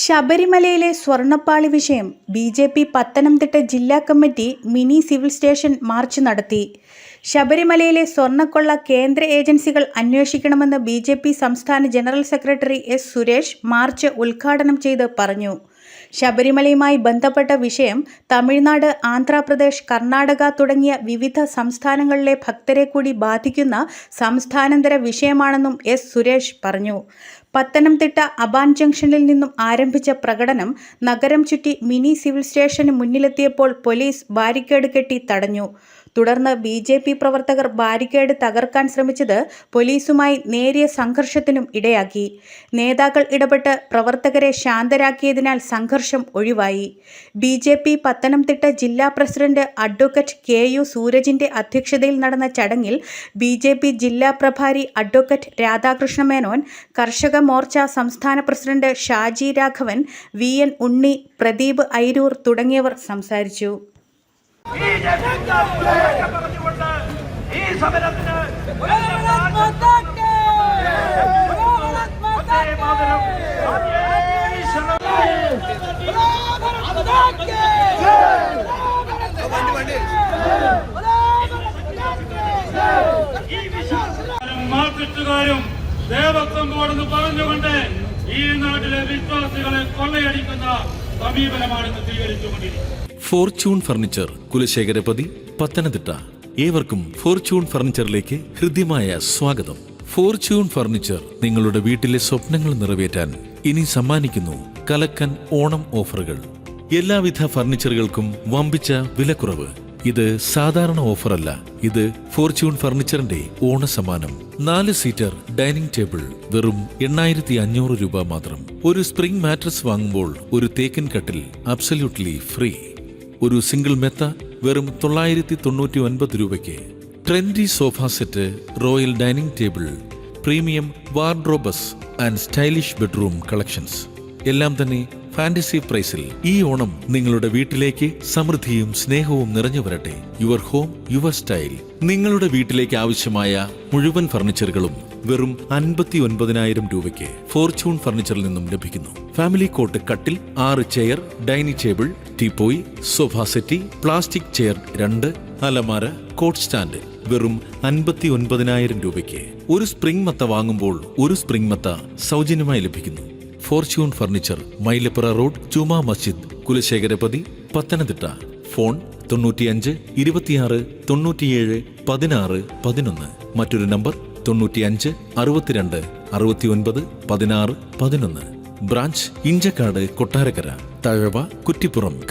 ശബരിമലയിലെ സ്വർണപ്പാളി വിഷയം B J P Pathanamthitta ജില്ലാ committee mini civil station march നടത്തി. ശബരിമലയിലെ സ്വർണക്കൊള്ള കേന്ദ്ര ഏജൻസികൾ അന്വേഷിക്കണമെന്ന് ബി ജെ പി സംസ്ഥാന general secretary S Suresh march ഉദ്ഘാടനം ചെയ്ത് പറഞ്ഞു. ശബരിമലയുമായി ബന്ധപ്പെട്ട വിഷയം തമിഴ്നാട് ആന്ധ്രാപ്രദേശ് കർണാടക തുടങ്ങിയ വിവിധ സംസ്ഥാനങ്ങളിലെ ഭക്തരെ കൂടി ബാധിക്കുന്ന സംസ്ഥാനാന്തര വിഷയമാണെന്നും എസ് സുരേഷ് പറഞ്ഞു. പത്തനംതിട്ട അബാൻ ജംഗ്ഷനിൽ നിന്നും ആരംഭിച്ച പ്രകടനം നഗരം ചുറ്റി മിനി സിവിൽ സ്റ്റേഷന് മുന്നിലെത്തിയപ്പോൾ പോലീസ് ബാരിക്കേഡ് കെട്ടി തടഞ്ഞു. തുടർന്ന് ബി ജെ പി പ്രവർത്തകർ ബാരിക്കേഡ് തകർക്കാൻ ശ്രമിച്ചത് പോലീസുമായി നേരിയ സംഘർഷത്തിനും ഇടയാക്കി. നേതാക്കൾ ഇടപെട്ട് പ്രവർത്തകരെ ശാന്തരാക്കിയതിനാൽ സംഘർഷം ഒഴിവായി. ബി ജെ പി പത്തനംതിട്ട ജില്ലാ പ്രസിഡന്റ് അഡ്വക്കേറ്റ് കെ യു സൂരജിന്റെ അധ്യക്ഷതയിൽ നടന്ന ചടങ്ങിൽ ബി ജെ പി ജില്ലാ പ്രഭാരി അഡ്വക്കേറ്റ് രാധാകൃഷ്ണ മേനോൻ കർഷക മോർച്ച സംസ്ഥാന president Shaji Raghavan V N Unni Pradeep Ayroor തുടങ്ങിയവർ സംസാരിച്ചു. ഈ മാർക്കറ്റുകാരും ദേവസ്വം ബോർഡെന്ന് പറഞ്ഞുകൊണ്ട് ഈ നാട്ടിലെ വിശ്വാസികളെ കൊള്ളയടിക്കുന്ന ഫോർച്യൂൺ ഫർണിച്ചർ കുലശേഖരപതി പത്തനംതിട്ട. ഏവർക്കും ഫോർച്യൂൺ ഫർണിച്ചറിലേക്ക് ഹൃദ്യമായ സ്വാഗതം. ഫോർച്യൂൺ ഫർണിച്ചർ നിങ്ങളുടെ വീട്ടിലെ സ്വപ്നങ്ങൾ നിറവേറ്റാൻ ഇനി സമ്മാനിക്കുന്നു കലക്കൻ ഓണം ഓഫറുകൾ. എല്ലാവിധ ഫർണിച്ചറുകൾക്കും വമ്പിച്ച വിലക്കുറവ്. ഇത് സാധാരണ ഓഫറല്ല. ഇത് ഫോർച്യൂൺ ഫർണിച്ചറിന്റെ ഓണസമ്മാനം. നാല് സീറ്റർ ഡൈനിങ് ടേബിൾ വെറും എണ്ണായിരത്തി അഞ്ഞൂറ് രൂപ മാത്രം. ഒരു സ്പ്രിംഗ് മാട്രസ് വാങ്ങുമ്പോൾ ഒരു തേക്കൻ കട്ടിൽ അബ്സല്യൂട്ട്ലി ഫ്രീ. ഒരു സിംഗിൾ മെത്ത വെറും തൊള്ളായിരത്തി തൊണ്ണൂറ്റി ഒൻപത് രൂപയ്ക്ക്. Trendy sofa set royal dining table premium wardrobes and stylish bedroom collections. എല്ലാം തന്നെ ഫാന്റസി പ്രൈസിൽ. ഈ ഓണം നിങ്ങളുടെ വീട്ടിലേക്ക് സമൃദ്ധിയും സ്നേഹവും നിറഞ്ഞു വരട്ടെ. യുവർ ഹോം യുവർ സ്റ്റൈൽ നിങ്ങളുടെ വീട്ടിലേക്ക് ആവശ്യമായ മുഴുവൻ ഫർണിച്ചറുകളും വെറും അൻപത്തി ഒൻപതിനായിരം രൂപയ്ക്ക് ഫോർച്യൂൺ ഫർണിച്ചറിൽ നിന്നും ലഭിക്കുന്നു. ഫാമിലി കോട്ട് കട്ടിൽ ആറ് chair dining table teapoy sofa settee plastic chair രണ്ട് അലമാര കോട്ട് സ്റ്റാൻഡ് വെറും അൻപത്തി ഒൻപതിനായിരം രൂപയ്ക്ക്. ഒരു സ്പ്രിംഗ് മത്ത വാങ്ങുമ്പോൾ ഒരു സ്പ്രിംഗ് മത്ത സൗജന്യമായി ലഭിക്കുന്നു. Fortune furniture Mylapra road Juma Masjid Kulasekharapathy Pathanamthitta. Phone തൊണ്ണൂറ്റിയഞ്ച് ഇരുപത്തിയാറ് തൊണ്ണൂറ്റിയേഴ് പതിനാറ് പതിനൊന്ന്. മറ്റൊരു നമ്പർ തൊണ്ണൂറ്റിയഞ്ച് അറുപത്തിരണ്ട് അറുപത്തിയൊൻപത് പതിനാറ് പതിനൊന്ന്. ബ്രാഞ്ച് ഇഞ്ചക്കാട് കൊട്ടാരക്കര തഴവ കുറ്റിപ്പുറം.